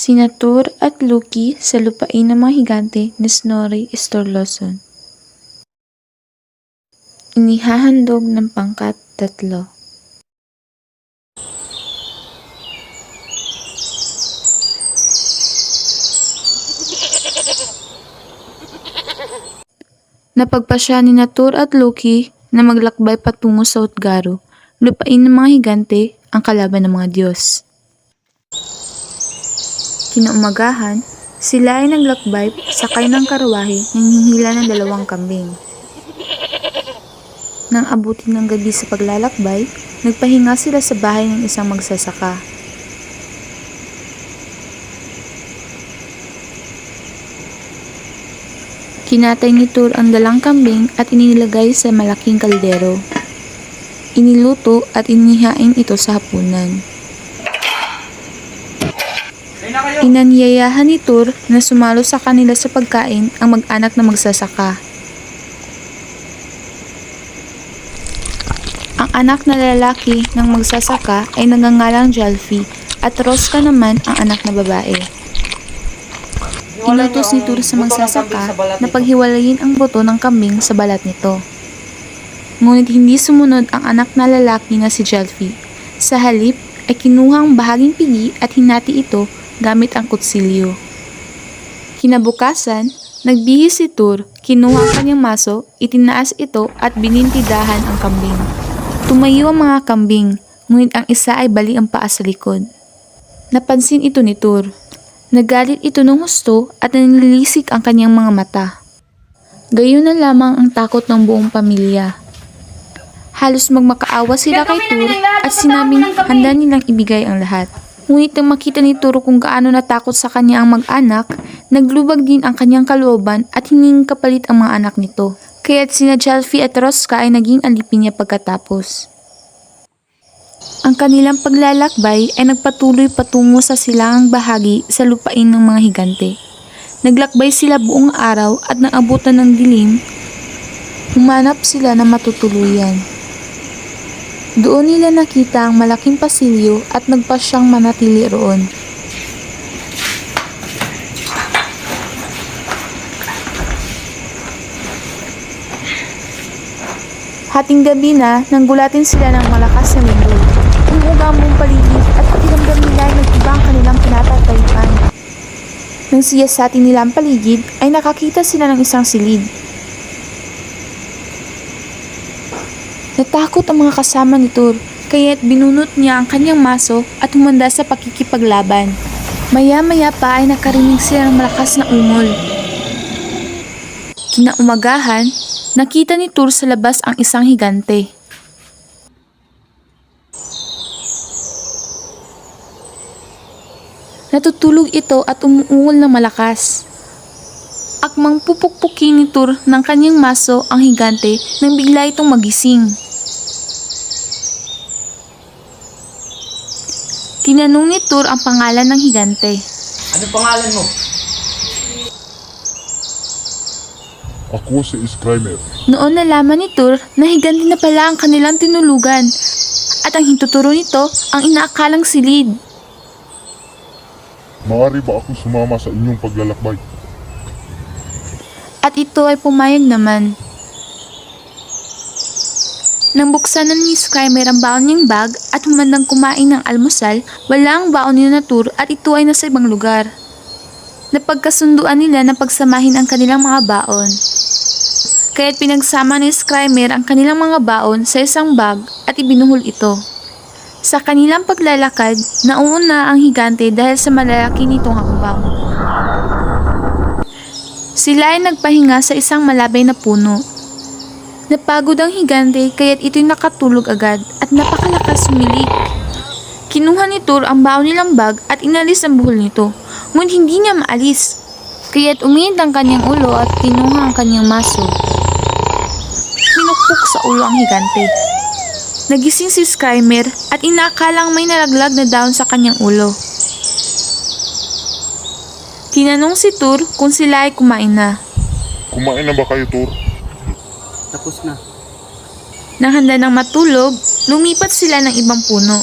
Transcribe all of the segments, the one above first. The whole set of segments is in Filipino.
Sina Tur at Lucky sa lupain ng mga higante ni Snorri Sturluson. Inihahandog ng pangkat tatlo. Napagpasya ni Natur at Loki na maglakbay patungo sa Utgaro, lupain ng mga higante ang kalaban ng mga Diyos. Kinaumagahan, sila ay naglakbay sakay ng karawahe ng hihila ng dalawang kambing. Nang abutin ng gabi sa paglalakbay, nagpahinga sila sa bahay ng isang magsasaka. Kinatay ni Tur ang dalang kambing at inilagay sa malaking kaldero. Iniluto at inihain ito sa hapunan. Inanyayahan ni Tur na sumalo sa kanila sa pagkain ang mag-anak na magsasaka. Ang anak na lalaki ng magsasaka ay nangangalang Jalfi at Roska naman ang anak na babae. Inutos ni Tur sa magsasaka na paghiwalayin ang buto ng kambing sa balat nito. Ngunit hindi sumunod ang anak na lalaki na si Jalfi. Sa halip ay kinuha ang bahaging pigi at hinati ito gamit ang kutsilyo. Kinabukasan, nagbihis si Tur, kinuha ang kanyang maso, itinaas ito at binintidahan ang kambing. Tumayo ang mga kambing, ngunit ang isa ay bali ang paa sa likod. Napansin ito ni Tur. Nagalit ito ng husto at nanilisik ang kanyang mga mata. Gayon na lamang ang takot ng buong pamilya. Halos magmakaawa sila kay Tur at sinabing handa nilang ibigay ang lahat. Ngunit nang makita ni Tur kung gaano natakot sa kanya ang mag-anak, naglubag din ang kanyang kalooban at hiningin kapalit ang mga anak nito. Kaya't sina Jalfi at Roska ay naging alipin niya pagkatapos. Ang kanilang paglalakbay ay nagpatuloy patungo sa silangang bahagi sa lupain ng mga higante. Naglakbay sila buong araw at nang abutan ng dilim, humanap sila ng matutuluyan. Doon nila nakita ang malaking pasilyo at nagpasyang manatili roon. Hating gabi na, nang gulatin sila ng malakas na lindol. Umuga ang buong paligid at pakiramdam nila ay nag-iba ang kanilang pinatatayuan. Nang siyasatin nila ang paligid, ay nakakita sila ng isang silid. Natakot ang mga kasama ni Tur, kaya't binunot niya ang kanyang maso at humanda sa pakikipaglaban. Maya-maya pa ay nakarinig sila ng malakas na ungol. Kinaumagahan, nakita ni Tur sa labas ang isang higante. Natutulog ito at umuungol ng malakas. Akmang pupukpukin ni Tur ng kanyang maso ang higante nang bigla itong magising. Tinanong ni Tur ang pangalan ng higante. Ano pangalan mo? Ako si Skymer. Noon nalaman ni Tur na higanti na pala ang kanilang tinulugan at ang hintuturo nito ang inaakalang silid. Maaari ba akong sumama sa inyong paglalakbay? At ito ay pumayag naman. Nang buksan na ni Skymer ang baon niyang bag at humandang kumain ng almusal, wala ang baon ni Natur at ito ay nasa ibang lugar. Napagkasunduan nila na pagsamahin ang kanilang mga baon. Kaya't pinagsama ni Skymer ang kanilang mga baon sa isang bag at ibinuhol ito. Sa kanilang paglalakad, nauuna ang higante dahil sa malalaki nitong hakbang. Sila ay nagpahinga sa isang malabay na puno. Napagod ang higante kaya't ito'y nakatulog agad at napakalakas sumilik. Kinuha ni Tur ang baon nilang bag at inalis ang buhol nito, ngunit hindi niya maalis. Kaya't uminit ang kanyang ulo at kinuha ang kanyang maso. Pinukpok sa ulo ang higante. Nagising si Skymer at inakalang may nalaglag na daon sa kanyang ulo. Tinanong si Tur kung sila ay kumain na. Kumain na ba kayo, Tur? Tapos na. Nang handa ng matulog, lumipat sila ng ibang puno.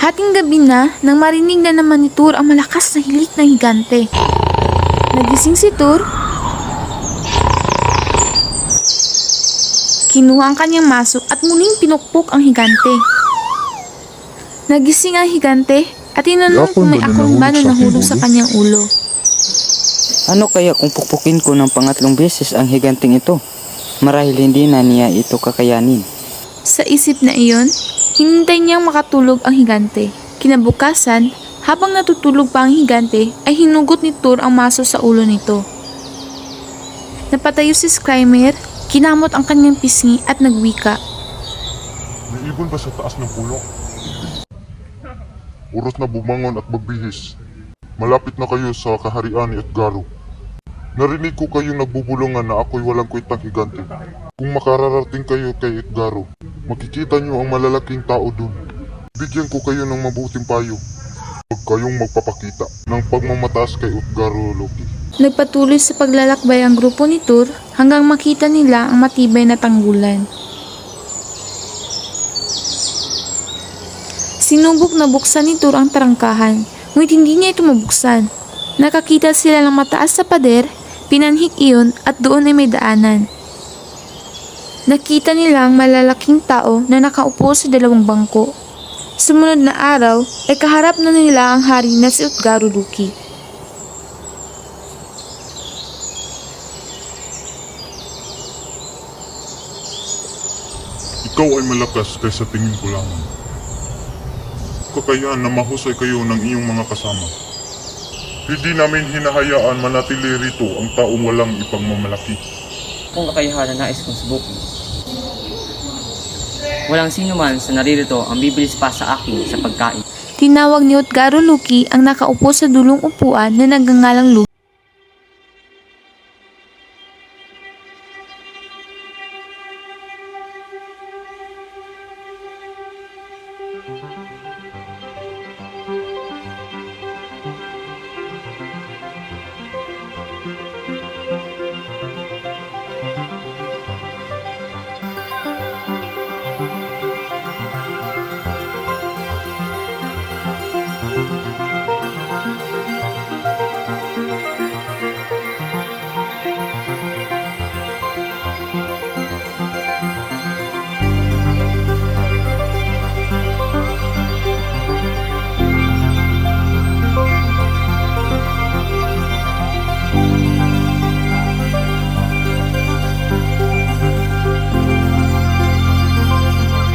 Hating gabi na nang marinig na naman ni Tur ang malakas na hilik ng higante. Nagising si Tur. Kinuha ang kanyang maso at muling pinukpok ang higante. Nagising ang higante at tinanong kung may akong ba na nahulog sa kanyang ulo. Ano kaya kung pukpukin ko ng pangatlong beses ang higanting ito? Marahil hindi na niya ito kakayanin. Sa isip na iyon, hinintay niyang makatulog ang higante. Kinabukasan, habang natutulog pa ang higante, ay hinugot ni Tur ang maso sa ulo nito. Napatayo si Skymer, kinamot ang kanyang pisngi at nagwika. May ibon ba sa taas ng puno? Oras na bumangon at magbihis. Malapit na kayo sa kaharian ni Edgaro. Narinig ko kayong nagbubulungan na ako'y walang kwentang higante. Kung makararating kayo kay Edgaro, makikita niyo ang malalaking tao dun. Bigyan ko kayo ng mabuting payo. Huwag kayong magpapakita ng pagmamataas kay Edgaro Loki. Nagpatuloy sa paglalakbay ang grupo ni Tur hanggang makita nila ang matibay na tanggulan. Sinubok na buksan ni Tur ang tarangkahan, ngunit hindi niya ito mabuksan. Nakakita sila ng mataas sa pader, pinanhik iyon at doon ay may daanan. Nakita nila ang malalaking tao na nakaupo sa dalawang bangko. Sumunod na araw ay kaharap na nila ang hari na si Utgaro Luki. Ikaw ay malakas kaysa tingin ko lamang. Kakayaan na mahusay kayo ng iyong mga kasama. Hindi namin hinahayaan manatili rito ang taong walang ipagmamalaki. kung kakayahan na nais kong subukin. Walang sino man sa naririto ang bibilis pa sa akin sa pagkain. Tinawag ni Utgaro Luki ang nakaupo sa dulong upuan na nagngangalang Luki.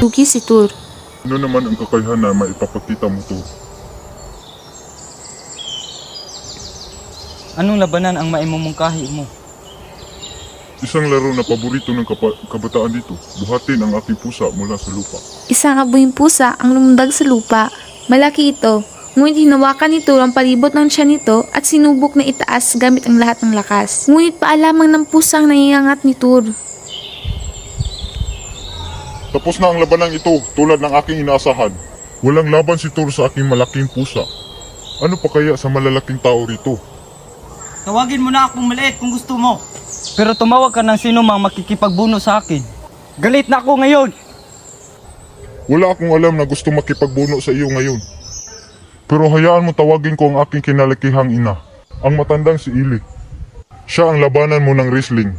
Luki si Tur. Ano naman ang kakayahan na maipapakita mo to? Anong labanan ang maimumungkahi mo? Isang laro na paborito ng kapa- kabataan dito. Buhatin ang aking pusa mula sa lupa. Isang abuing pusa ang lumundag sa lupa. Malaki ito, ngunit hinawakan ni Tur ang palibot ng tiyan nito at sinubok na itaas gamit ang lahat ng lakas. Ngunit paalamang ng pusang naiangat ni Tur. Tapos na ang labanang ito tulad ng aking inaasahan. Walang laban si Thor sa aking malaking pusa. Ano pa kaya sa malalaking tao rito? Tawagin mo na akong maliit kung gusto mo. Pero tumawag ka ng sino mang makikipagbuno sa akin. Galit na ako ngayon. Wala akong alam na gusto makipagbuno sa iyo ngayon. Pero hayaan mo tawagin ko ang aking kinalakihang ina, ang matandang si Ili. Siya ang labanan mo ng wrestling.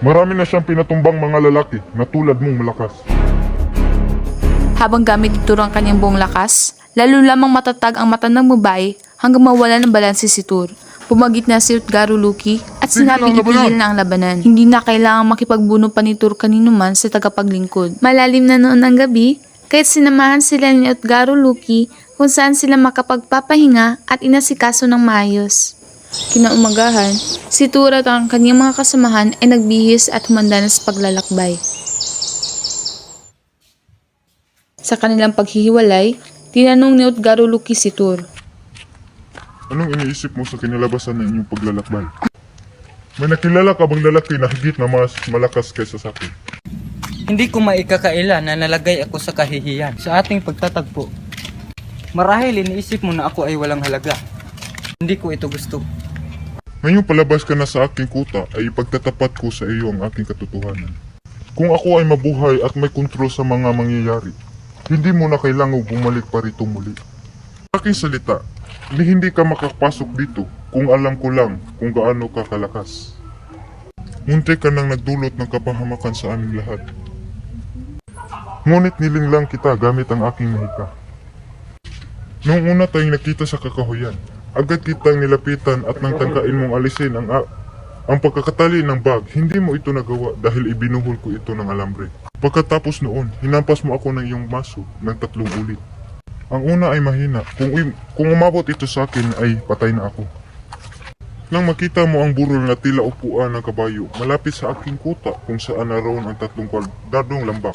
Marami na siyang pinatumbang mga lalaki na tulad mong malakas. Habang gamit Tur ang kanyang buong lakas, lalo lamang matatag ang matandang babae hanggang mawala ng balanse si Tur. Pumagit na si Utgaro Luki at sinabing ang labanan. itigil na ang labanan. Hindi na kailangang makipagbuno pa ni Tur kanino man sa tagapaglingkod. Malalim na noon ang gabi, kahit sinamahan sila ni Utgaro Luki kung saan sila makapagpapahinga at inasikaso ng maayos. Kinaumagahan, si Tur at ang kanyang mga kasamahan ay nagbihis at humanda na sa paglalakbay. Sa kanilang paghihiwalay, tinanong ni Utgaro Luki si Tur. Anong iniisip mo sa kinalabasan ng inyong paglalakbay? May nakilala ka bang lalaki na higit na mas malakas kaysa sa akin? Hindi ko maikakaila na nalagay ako sa kahihiyan sa ating pagtatagpo. Marahil iniisip mo na ako ay walang halaga. Hindi ko ito gusto. Ngayong palabas ka na sa aking kuta ay ipagtatapat ko sa iyo ang aking katotohanan. Kung ako ay mabuhay at may kontrol sa mga mangyayari, Hindi mo na kailangang bumalik pa rito muli. Aking salita, ni hindi ka makapasok dito kung alam ko lang kung gaano ka kalakas. Munti ka nang nagdulot ng kapahamakan sa aming lahat. Ngunit niling lang kita gamit ang aking mahika. Noong una tayong nakita sa kakahuyan, agad kitang nilapitan at nang tangkain mong alisin ang, ang pagkakatali ng bag, hindi mo ito nagawa dahil ibinuhol ko ito ng alambre. Pagkatapos noon, hinampas mo ako ng iyong maso ng tatlong ulit. Ang una ay mahina. Kung, kung umabot ito sa akin ay patay na ako. Nang makita mo ang burol na tila upuan ng kabayo, malapit sa aking kuta kung saan naroon ang tatlong kwaldadong lambak.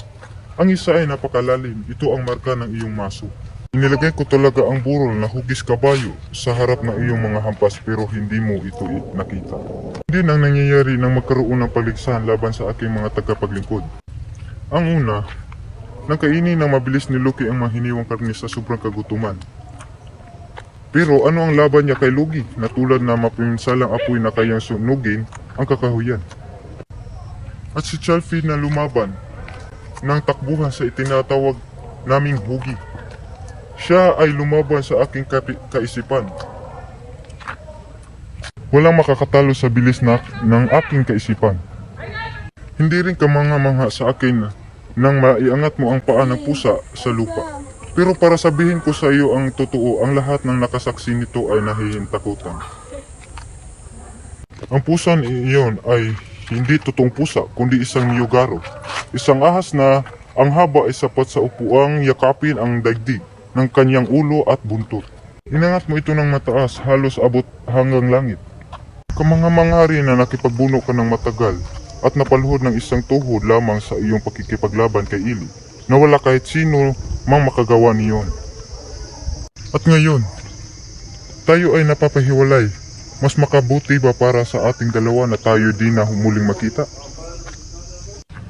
Ang isa ay napakalalim, ito ang marka ng iyong maso. Inilagay ko talaga ang burol na hugis kabayo sa harap ng iyong mga hampas pero hindi mo ito nakita. Hindi nang nangyayari nang magkaroon ng paligsahan laban sa aking mga tagapaglingkod. Ang una, nang kainin ng mabilis ni Lucky ang mga hiniwang karne sa sobrang kagutuman. Pero ano ang laban niya kay Lugi na tulad na mapinsalang apoy na kayang sunugin ang kakahuyan? At si Chalfie na lumaban ng takbuhan sa itinatawag naming hugi. Siya ay lumaban sa aking kaisipan. Walang makakatalo sa bilis na, ng aking kaisipan. Hindi rin ka mga mangha sa akin nang maiangat mo ang paa ng pusa sa lupa. Pero para sabihin ko sa iyo ang totoo, ang lahat ng nakasaksi nito ay nahihintakutan. Ang pusa iyon ay hindi totoong pusa, kundi isang niyogaro. Isang ahas na ang haba ay sapat sa upuang yakapin ang daigdig ng kanyang ulo at buntot. Inangat mo ito ng mataas, halos abot hanggang langit. Kamanga-mangari na nakipagbuno ka ng matagal at napaluhod ng isang tuhod lamang sa iyong pakikipaglaban kay Ili na wala kahit sino mang makagawa niyon. At ngayon, tayo ay napapahiwalay. Mas makabuti ba para sa ating dalawa na tayo di na humuling makita?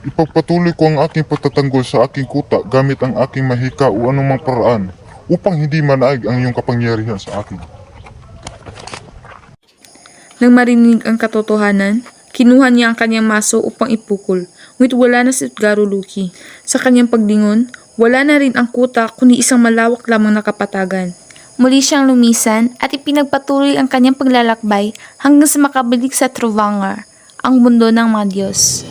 Ipagpatuloy ko ang aking pagtatanggol sa aking kuta gamit ang aking mahika o anumang paraan upang hindi manaig ang iyong kapangyarihan sa akin. Nang marinig ang katotohanan, kinuha niya ang kanyang maso upang ipukol. Ngunit wala na si Edgaro Luki. Sa kanyang paglingon, wala na rin ang kuta kundi isang malawak lamang na kapatagan. Muli siyang lumisan at ipinagpatuloy ang kanyang paglalakbay hanggang sa makabalik sa Trovangar, ang mundo ng mga Diyos.